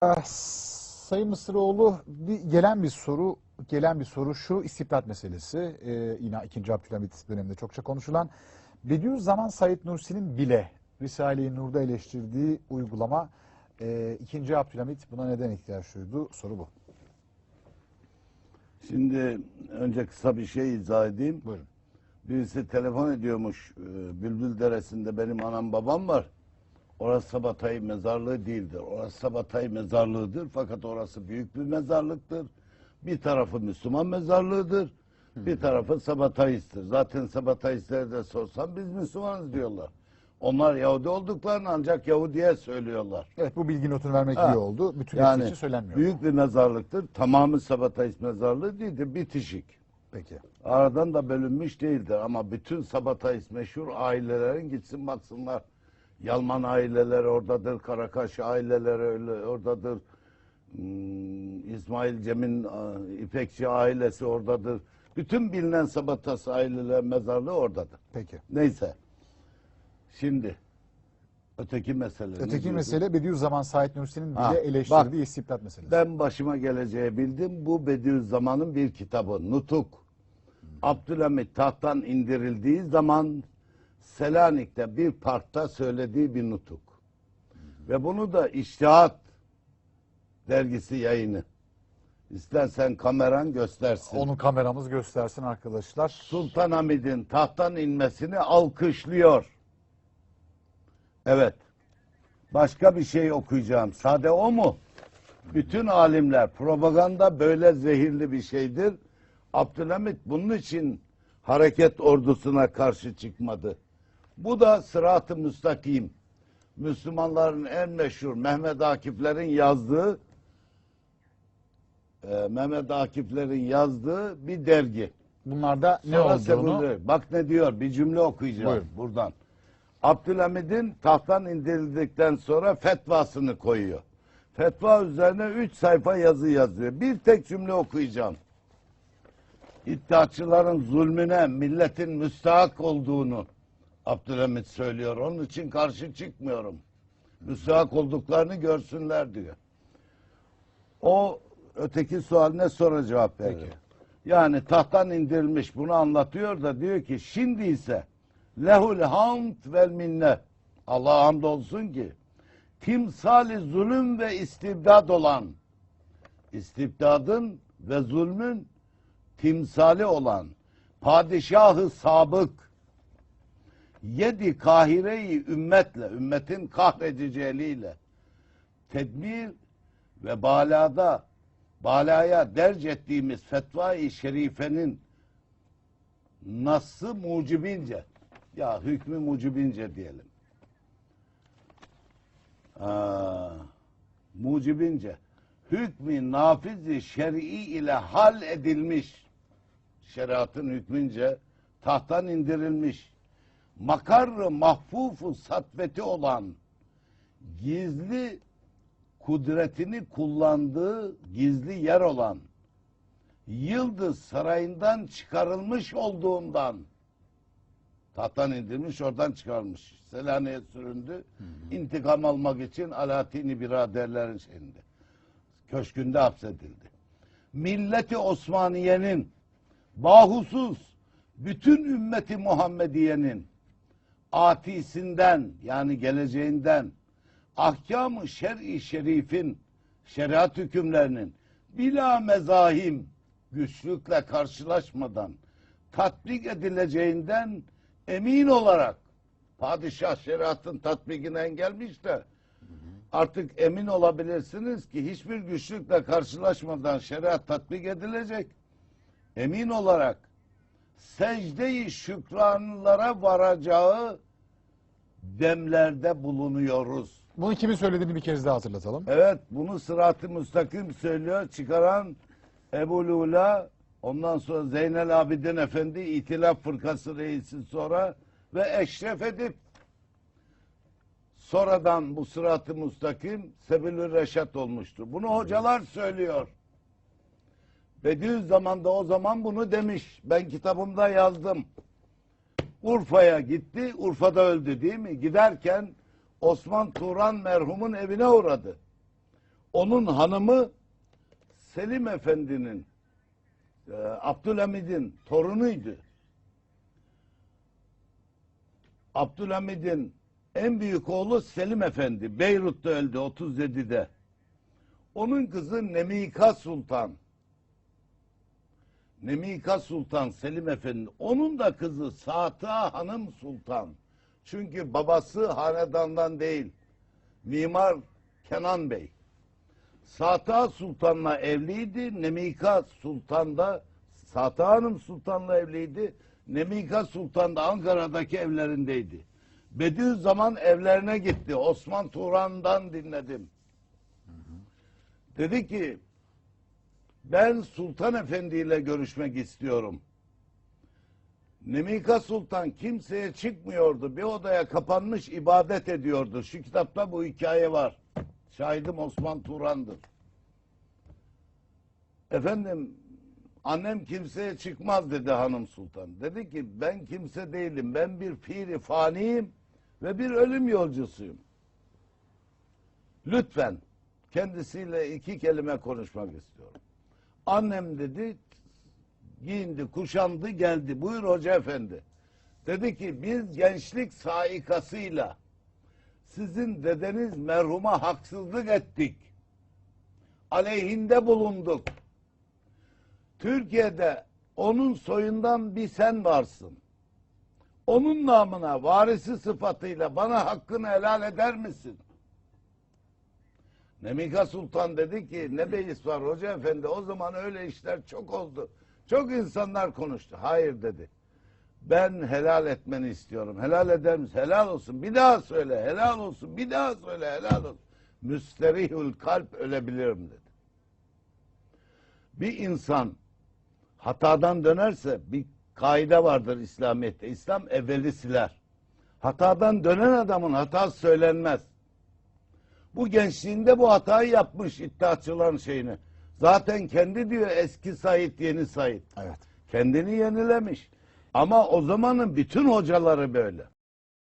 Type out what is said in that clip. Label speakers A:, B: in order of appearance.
A: Ah, Sayın Mısıroğlu bir gelen bir soru gelen bir soru şu istibdat meselesi Ee, yine 2. Abdülhamit döneminde çokça konuşulan Bediüzzaman Said Nursi'nin bile Risale-i Nur'da eleştirdiği uygulama e, 2. Abdülhamit buna neden ihtiyaç duydu soru bu.
B: Şimdi önce kısa bir şey izah edeyim.
A: Buyurun.
B: Birisi telefon ediyormuş. e, Bülbül Deresi'nde benim anam babam var. Orası Sabatay mezarlığı değildir. Orası Sabatay mezarlığıdır. Fakat orası büyük bir mezarlıktır. Bir tarafı Müslüman mezarlığıdır. Bir tarafı Sabatayist'tir. Zaten Sabatayistlere de sorsam biz Müslümanız diyorlar. Onlar Yahudi olduklarını ancak Yahudiye söylüyorlar.
A: Evet bu bilgi notunu vermek
B: Ha.
A: iyi oldu. Bütün
B: Yani
A: için söylenmiyor.
B: büyük bir mezarlıktır. Tamamı Sabatayist mezarlığı değildir. Bitişik.
A: Peki.
B: Aradan da bölünmüş değildir ama bütün Sabatayist meşhur ailelerin gitsin baksınlar. Yalman aileleri oradadır, Karakaş aileleri öyle oradadır. Hmm, İsmail Cem'in İpekçi ailesi oradadır. Bütün bilinen Sabatas aileler mezarlığı oradadır.
A: Peki.
B: Neyse. Şimdi öteki mesele.
A: Öteki mesele Bediüzzaman Said Nursi'nin
B: Ha,
A: bile eleştirdiği
B: bak.
A: istibdat meselesi.
B: Ben başıma geleceği bildim. Bu Bediüzzaman'ın bir kitabı. Nutuk. Abdülhamit tahttan indirildiği zaman Selanik'te bir parkta söylediği bir nutuk. Ve bunu da İştihat dergisi yayını. İstersen kameran göstersin.
A: Onu kameramız göstersin arkadaşlar.
B: Sultan Hamid'in tahttan inmesini alkışlıyor. Evet. Başka bir şey okuyacağım. Sade o mu? Bütün alimler propaganda böyle zehirli bir şeydir. Abdülhamit bunun için hareket ordusuna karşı çıkmadı. Bu da sırat-ı müstakim. Müslümanların en meşhur Mehmet Akif'lerin yazdığı e, Mehmet Akif'lerin yazdığı bir dergi.
A: Bunlarda ne
B: Sonra
A: olduğunu
B: Sebulü- Bak ne diyor bir cümle okuyacağım
A: Buyurun.
B: buradan. Abdülhamid'in tahttan indirildikten sonra fetvasını koyuyor. Fetva üzerine üç sayfa yazı yazıyor. Bir tek cümle okuyacağım. İddiaçıların zulmüne milletin müstahak olduğunu Abdülhamid söylüyor. Onun için karşı çıkmıyorum. Müstahak olduklarını görsünler diyor. O öteki sualine sonra cevap veriyor.
A: Peki.
B: Yani tahttan indirilmiş bunu anlatıyor da diyor ki şimdi ise lehul hamd vel minne. Allah'a hamdolsun ki timsali zulüm ve istibdad olan istibdadın ve zulmün timsali olan padişahı sabık yedi kahireyi ümmetle ümmetin kahrediciliğiyle tedbir ve balada balaya derc ettiğimiz fetva-i şerifenin nasıl mucibince ya hükmü mucibince diyelim. Aa, mucibince hükmü nafizi şer'i ile hal edilmiş şeriatın hükmünce tahttan indirilmiş makarrı mahfufu satveti olan gizli kudretini kullandığı gizli yer olan Yıldız Sarayı'ndan çıkarılmış olduğundan tahttan indirmiş oradan çıkarmış. Selanik'e süründü. İntikam almak için Alaaddin'i biraderlerin şeyinde. Köşkünde hapsedildi. Milleti Osmaniye'nin bahusuz bütün ümmeti Muhammediye'nin atisinden yani geleceğinden ahkam-ı şer'i şerifin şeriat hükümlerinin bila mezahim güçlükle karşılaşmadan tatbik edileceğinden emin olarak padişah şeriatın tatbikine engelmiş de artık emin olabilirsiniz ki hiçbir güçlükle karşılaşmadan şeriat tatbik edilecek. Emin olarak secde-i şükranlara varacağı demlerde bulunuyoruz.
A: bunu kimin söylediğini bir kez daha hatırlatalım.
B: Evet bunu sırat-ı müstakim söylüyor. Çıkaran Ebu Lula ondan sonra Zeynel Abidin Efendi İtilaf Fırkası reisi sonra ve Eşref Edip sonradan bu sırat-ı müstakim Sebilü Reşat olmuştur. Bunu hocalar söylüyor. Bediüzzaman da o zaman bunu demiş. Ben kitabımda yazdım. Urfa'ya gitti. Urfa'da öldü değil mi? Giderken Osman Turan merhumun evine uğradı. Onun hanımı Selim Efendi'nin e, Abdülhamid'in torunuydu. Abdülhamid'in en büyük oğlu Selim Efendi. Beyrut'ta öldü 37'de. Onun kızı Nemika Sultan. Nemika Sultan Selim Efendi. Onun da kızı Satıha Hanım Sultan. Çünkü babası hanedandan değil. Mimar Kenan Bey. Satıha Sultan'la evliydi. Nemika Sultan da Satıha Hanım Sultan'la evliydi. Nemika Sultan da Ankara'daki evlerindeydi. Bediüzzaman evlerine gitti. Osman Turan'dan dinledim. Dedi ki ben Sultan Efendi ile görüşmek istiyorum. Nemika Sultan kimseye çıkmıyordu. Bir odaya kapanmış ibadet ediyordu. Şu kitapta bu hikaye var. Şahidim Osman Turan'dır. Efendim annem kimseye çıkmaz dedi hanım sultan. Dedi ki ben kimse değilim. Ben bir piri faniyim ve bir ölüm yolcusuyum. Lütfen kendisiyle iki kelime konuşmak istiyorum. Annem dedi giyindi, kuşandı, geldi. Buyur hoca efendi. Dedi ki biz gençlik saikasıyla sizin dedeniz merhuma haksızlık ettik. Aleyhinde bulunduk. Türkiye'de onun soyundan bir sen varsın. Onun namına varisi sıfatıyla bana hakkını helal eder misin? Nemika Sultan dedi ki ne beis var hoca efendi o zaman öyle işler çok oldu. Çok insanlar konuştu. Hayır dedi. Ben helal etmeni istiyorum. Helal eder misin? Helal olsun. Bir daha söyle. Helal olsun. Bir daha söyle. Helal olsun. Müsterihül kalp ölebilirim dedi. Bir insan hatadan dönerse bir kaide vardır İslamiyet'te. İslam evveli siler. Hatadan dönen adamın hatası söylenmez. Bu gençliğinde bu hatayı yapmış iddiaçıların şeyini. Zaten kendi diyor eski Said yeni Said.
A: Evet.
B: Kendini yenilemiş. Ama o zamanın bütün hocaları böyle.